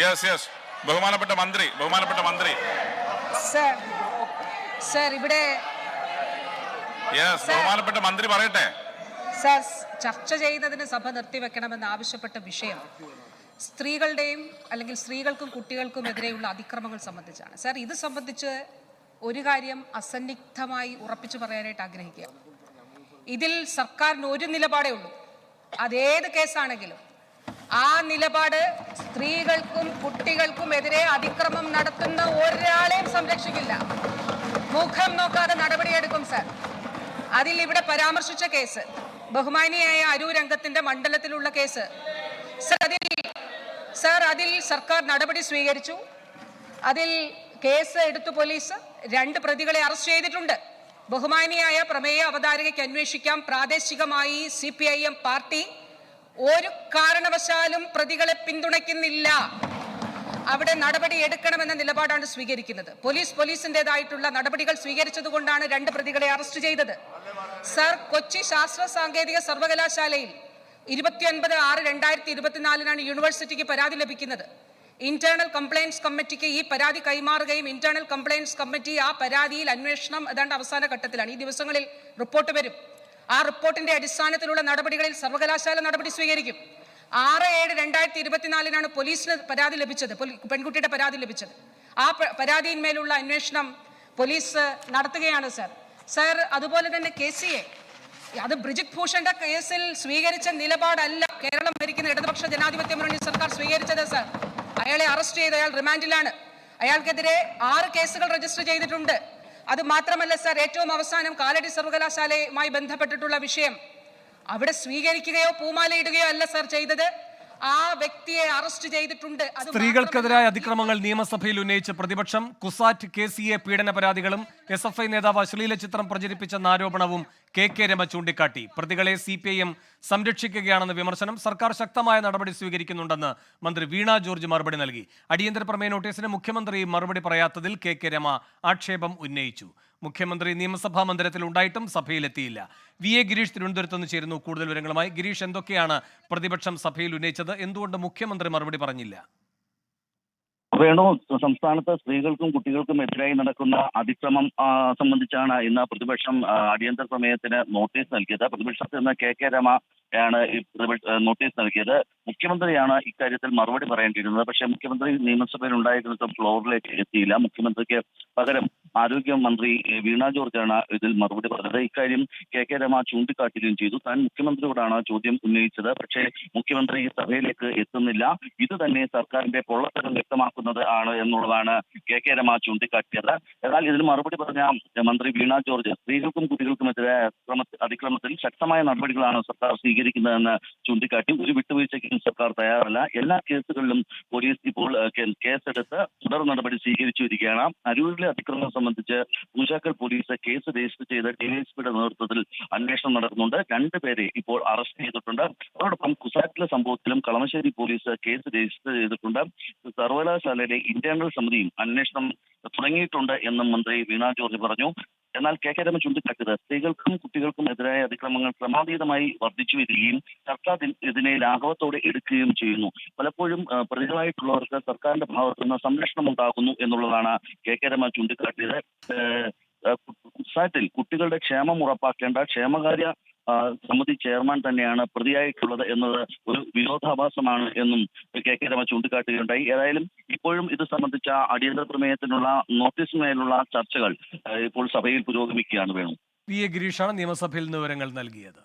Yes yes ബഹുമാനപ്പെട്ട മന്ത്രി ബഹുമാനപ്പെട്ട മന്ത്രി. സർ സർ ഇവിടെ യെസ് ബഹുമാനപ്പെട്ട മന്ത്രി പറയട്ടെ. സർ ചർച്ച ചെയ്യുന്നതിന് സഭ നിർത്തിവെക്കണമെന്ന് ആവശ്യപ്പെട്ട വിഷയം സ്ത്രീകളുടെയും അല്ലെങ്കിൽ സ്ത്രീകൾക്കും കുട്ടികൾക്കും എതിരെയുള്ള അതിക്രമങ്ങൾ സംബന്ധിച്ചാണ്. സർ ഇത് സംബന്ധിച്ച് ഒരു കാര്യം അസന്നിഗ്ധമായി ഉറപ്പിച്ചു പറയാനായിട്ട് ആഗ്രഹിക്കുക. ഇതിൽ സർക്കാരിന് ഒരു നിലപാടേ ഉള്ളൂ. അതേത് കേസാണെങ്കിലും ആ നിലപാട് സ്ത്രീകൾക്കും കുട്ടികൾക്കും എതിരെ അതിക്രമം നടത്തുന്ന ഒരാളെയും സംരക്ഷിക്കില്ല. മുഖം നോക്കാതെ നടപടിയെടുക്കും സർ. അതിൽ ഇവിടെ പരാമർശിച്ച കേസ് ബഹുമാനിയായ അരൂർ അംഗത്തിന്റെ മണ്ഡലത്തിലുള്ള കേസ്. സർ അതിൽ സർ അതിൽ സർക്കാർ നടപടി സ്വീകരിച്ചു. അതിൽ കേസ് എടുത്തു പോലീസ് രണ്ട് പ്രതികളെ അറസ്റ്റ് ചെയ്തിട്ടുണ്ട്. ബഹുമാനിയായ പ്രമേയ അവതാരകയ്ക്ക് അന്വേഷിക്കാം പ്രാദേശികമായി C P I M party ഒരു കാരണവശാലും പ്രതികളെ പിന്തുണയ്ക്കുന്നില്ല. അവിടെ നടപടി എടുക്കണമെന്ന നിലപാടാണ് സ്വീകരിക്കുന്നത്. പോലീസ് പോലീസിന്റേതായിട്ടുള്ള നടപടികൾ സ്വീകരിച്ചതുകൊണ്ടാണ് രണ്ട് പ്രതികളെ അറസ്റ്റ് ചെയ്തത്. സർ കൊച്ചി ശാസ്ത്ര സാങ്കേതിക സർവകലാശാലയിൽ ഇരുപത്തിയൊൻപത് ആറ് രണ്ടായിരത്തി ഇരുപത്തിനാലിനാണ് യൂണിവേഴ്സിറ്റിക്ക് പരാതി ലഭിക്കുന്നത്. ഇന്റേണൽ കംപ്ലയിൻസ് കമ്മിറ്റിക്ക് ഈ പരാതി കൈമാറുകയും ഇന്റേണൽ കംപ്ലയിൻസ് കമ്മിറ്റി ആ പരാതിയിൽ അന്വേഷണം ഏതാണ്ട് അവസാന ഘട്ടത്തിലാണ്. ഈ ദിവസങ്ങളിൽ റിപ്പോർട്ട് വരും. ആ റിപ്പോർട്ടിന്റെ അടിസ്ഥാനത്തിലുള്ള നടപടികളിൽ സർവകലാശാല നടപടി സ്വീകരിക്കും. ആറ് ഏഴ് രണ്ടായിരത്തി ഇരുപത്തിനാലിനാണ് പോലീസിന് പരാതി ലഭിച്ചത്. പെൺകുട്ടിയുടെ പരാതി ലഭിച്ചത്. ആ പരാതിയിന്മേലുള്ള അന്വേഷണം പോലീസ് നടത്തുകയാണ് സർ. സർ അതുപോലെ തന്നെ കെ സി എ. അത് ബ്രിജിത് ഭൂഷന്റെ കേസിൽ സ്വീകരിച്ച നിലപാടല്ല കേരളം ഭരിക്കുന്ന ഇടതുപക്ഷ ജനാധിപത്യ മുന്നണി സർക്കാർ സ്വീകരിച്ചത് സർ. അയാളെ അറസ്റ്റ് ചെയ്ത് അയാൾ റിമാൻഡിലാണ്. അയാൾക്കെതിരെ ആറ് കേസുകൾ രജിസ്റ്റർ ചെയ്തിട്ടുണ്ട്. അത് മാത്രമല്ല സാർ ഏറ്റവും അവസാനം കാലടി സർവകലാശാലയുമായി ബന്ധപ്പെട്ടിട്ടുള്ള വിഷയം അവിടെ സ്വീകരിക്കുകയോ പൂമാലയിടുകയോ അല്ല സാർ ചെയ്തത്. ആ വ്യക്തിയെ അറസ്റ്റ് ചെയ്തിട്ടുണ്ട്. സ്ത്രീകൾക്കെതിരായ അതിക്രമങ്ങൾ നിയമസഭയിൽ ഉന്നയിച്ച പ്രതിപക്ഷം കുസാറ്റ് കെ സി എ പീഡന പരാതികളും എസ് എഫ് ഐ നേതാവ് അശ്ലീല ചിത്രം പ്രചരിപ്പിച്ചെന്ന ആരോപണവും കെ കെ രമ ചൂണ്ടിക്കാട്ടി. പ്രതികളെ സി പി ഐ എം സംരക്ഷിക്കുകയാണെന്ന വിമർശനം സർക്കാർ ശക്തമായ നടപടി സ്വീകരിക്കുന്നുണ്ടെന്ന് മന്ത്രി വീണ ജോർജ് മറുപടി നൽകി. അടിയന്തര പ്രമേയ നോട്ടീസിന് മുഖ്യമന്ത്രി മറുപടി പറയാത്തതിൽ കെ കെ രമ ആക്ഷേപം ഉന്നയിച്ചു. മുഖ്യമന്ത്രി നിയമസഭാ മന്ദിരത്തിൽ ഉണ്ടായിട്ടും സഭയിലെത്തിയില്ല. വി. എ. ഗിരീഷ് തിരുവനന്തപുരത്ത് നിന്ന് ചേരുന്നു കൂടുതൽ വിവരങ്ങളുമായി. ഗിരീഷ് എന്തൊക്കെയാണ് പ്രതിപക്ഷം സഭയിൽ ഉന്നയിച്ചത്? എന്തുകൊണ്ട് മുഖ്യമന്ത്രി മറുപടി പറഞ്ഞില്ല? വേണോ സംസ്ഥാനത്ത് സ്ത്രീകൾക്കും കുട്ടികൾക്കും എതിരായി നടക്കുന്ന അതിക്രമം സംബന്ധിച്ചാണ് ഇന്ന് പ്രതിപക്ഷം അടിയന്തര സമയത്തിന് നോട്ടീസ് നൽകിയത്. പ്രതിപക്ഷത്തിൽ നിന്ന് കെ. കെ. രമ ഈ നോട്ടീസ് നൽകിയത്. മുഖ്യമന്ത്രിയാണ് ഇക്കാര്യത്തിൽ മറുപടി പറയേണ്ടിയിരുന്നത്. പക്ഷേ മുഖ്യമന്ത്രി നിയമസഭയിൽ ഉണ്ടായിരുന്നിട്ടും ഫ്ലോറിലേക്ക് എത്തിയില്ല. മുഖ്യമന്ത്രിക്ക് പകരം ആരോഗ്യമന്ത്രി വീണ ജോർജാണ് ഇതിൽ മറുപടി പറഞ്ഞത്. ഇക്കാര്യം കെ കെ രമ ചൂണ്ടിക്കാട്ടുകയും ചെയ്തു. താൻ മുഖ്യമന്ത്രിയോടാണ് ചോദ്യം ഉന്നയിച്ചത്. പക്ഷേ മുഖ്യമന്ത്രി സഭയിലേക്ക് എത്തുന്നില്ല. ഇത് തന്നെ സർക്കാരിന്റെ പൊള്ളത്തരം വ്യക്തമാക്കുന്നത് ആണ് എന്നുള്ളതാണ് കെ കെ രമ ചൂണ്ടിക്കാട്ടിയത്. എന്നാൽ ഇതിന് മറുപടി പറഞ്ഞ മന്ത്രി വീണ ജോർജ് സ്ത്രീകൾക്കും കുട്ടികൾക്കുമെതിരെ അതിക്രമത്തിൽ ശക്തമായ നടപടികളാണ് സർക്കാർ സ്വീകരിക്കുന്നതെന്ന് ചൂണ്ടിക്കാട്ടി. ഒരു വിട്ടുവീഴ്ചയ്ക്കും സർക്കാർ തയ്യാറല്ല. എല്ലാ കേസുകളിലും പോലീസ് ഇപ്പോൾ കേസെടുത്ത് തുടർ നടപടി സ്വീകരിച്ചു വരികയാണ് അരൂരിലെ അതിക്രമം സംബന്ധിച്ച് പൂജാക്കൽ പോലീസ് കേസ് രജിസ്റ്റർ ചെയ്ത് ഡിവൈഎസ്പിയുടെ നേതൃത്വത്തിൽ അന്വേഷണം നടക്കുന്നുണ്ട് രണ്ടുപേരെ ഇപ്പോൾ അറസ്റ്റ് ചെയ്തിട്ടുണ്ട്. അതോടൊപ്പം കുസാറ്റിലെ സംഭവത്തിലും കളമശ്ശേരി പോലീസ് കേസ് രജിസ്റ്റർ ചെയ്തിട്ടുണ്ട്. സർവകലാശാലയുടെ ഇന്റേണൽ സമിതിയും അന്വേഷണം തുടങ്ങിയിട്ടുണ്ട് എന്നും മന്ത്രി വീണ ജോർജ് പറഞ്ഞു. എന്നാൽ കെ കെ രമ ചൂണ്ടിക്കാട്ടിയത് സ്ത്രീകൾക്കും കുട്ടികൾക്കും എതിരായ അതിക്രമങ്ങൾ ക്രമാതീതമായി വർദ്ധിച്ചു വരികയും സർക്കാർ ഇതിനെ ലാഘവത്തോടെ എടുക്കുകയും ചെയ്യുന്നു. പലപ്പോഴും പ്രതികളായിട്ടുള്ളവർക്ക് സർക്കാരിന്റെ ഭാഗത്തു നിന്ന് സംരക്ഷണം ഉണ്ടാകുന്നു എന്നുള്ളതാണ് കെ കെ രമ ചൂണ്ടിക്കാട്ടിയത്. കുട്ടികളുടെ ക്ഷേമം ഉറപ്പാക്കേണ്ട ക്ഷേമകാര്യ സമിതി ചെയർമാൻ തന്നെയാണ് പ്രതിയായിട്ടുള്ളത് എന്നത് ഒരു വിരോധാഭാസമാണ് എന്നും കെ കെ രമ ചൂണ്ടിക്കാട്ടുകയുണ്ടായി. ഏതായാലും ഇപ്പോഴും ഇത് സംബന്ധിച്ച അടിയന്തര പ്രമേയത്തിനുള്ള നോട്ടീസിന്മേലുള്ള ചർച്ചകൾ ഇപ്പോൾ സഭയിൽ പുരോഗമിക്കുകയാണ് വേണം. പി എ ഗിരീഷാണ് നിയമസഭയിൽ നിന്ന് വിവരങ്ങൾ നൽകിയത്.